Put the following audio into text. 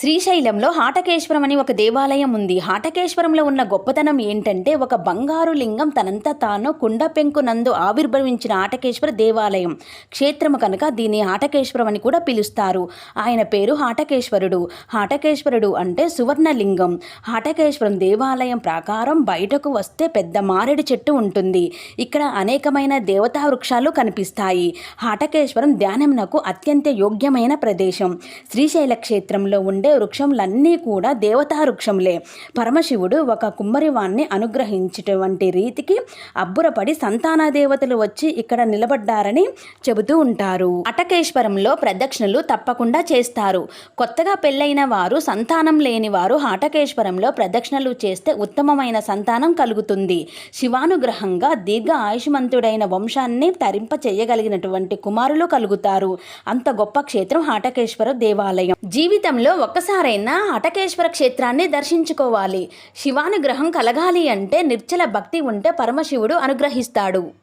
శ్రీశైలంలో హాటకేశ్వరం అని ఒక దేవాలయం ఉంది. హాటకేశ్వరంలో ఉన్న గొప్పతనం ఏంటంటే ఒక బంగారు లింగం తనంతా తాను కుండ పెంకునందు ఆవిర్భవించిన హాటకేశ్వర దేవాలయం. క్షేత్రము కనుక దీన్ని హాటకేశ్వరం అని కూడా పిలుస్తారు. ఆయన పేరు హాటకేశ్వరుడు. హాటకేశ్వరుడు అంటే సువర్ణలింగం. హాటకేశ్వరం దేవాలయం ప్రాకారం బయటకు వస్తే పెద్ద మారేడు చెట్టు ఉంటుంది. ఇక్కడ అనేకమైన దేవతా వృక్షాలు కనిపిస్తాయి. హాటకేశ్వరం ధ్యానంనకు అత్యంత యోగ్యమైన ప్రదేశం. శ్రీశైల క్షేత్రంలో ఉండే వృక్షములన్నీ కూడా దేవతా వృక్షములే. పరమశివుడు ఒక కుమ్మరివాణ్ణి అనుగ్రహించేటువంటి రీతికి అబ్బురపడి సంతాన దేవతలు వచ్చి ఇక్కడ నిలబడ్డారని చెబుతూ ఉంటారు. అటకేశ్వరంలో ప్రదక్షిణలు తప్పకుండా చేస్తారు. కొత్తగా పెళ్ళైన వారు సంతానం లేని వారు హాటకేశ్వరంలో ప్రదక్షిణలు చేస్తే ఉత్తమమైన సంతానం కలుగుతుంది. శివానుగ్రహంగా దీర్ఘ ఆయుష్మంతుడైన వంశాన్ని తరింప చేయగలిగినటువంటి కుమారులు కలుగుతారు. అంత గొప్ప క్షేత్రం హాటకేశ్వర దేవాలయం. జీవితంలో ఒక్కసారైనా అటకేశ్వర క్షేత్రాన్ని దర్శించుకోవాలి. శివానుగ్రహం కలగాలి అంటే నిర్చల భక్తి ఉంటే పరమశివుడు అనుగ్రహిస్తాడు.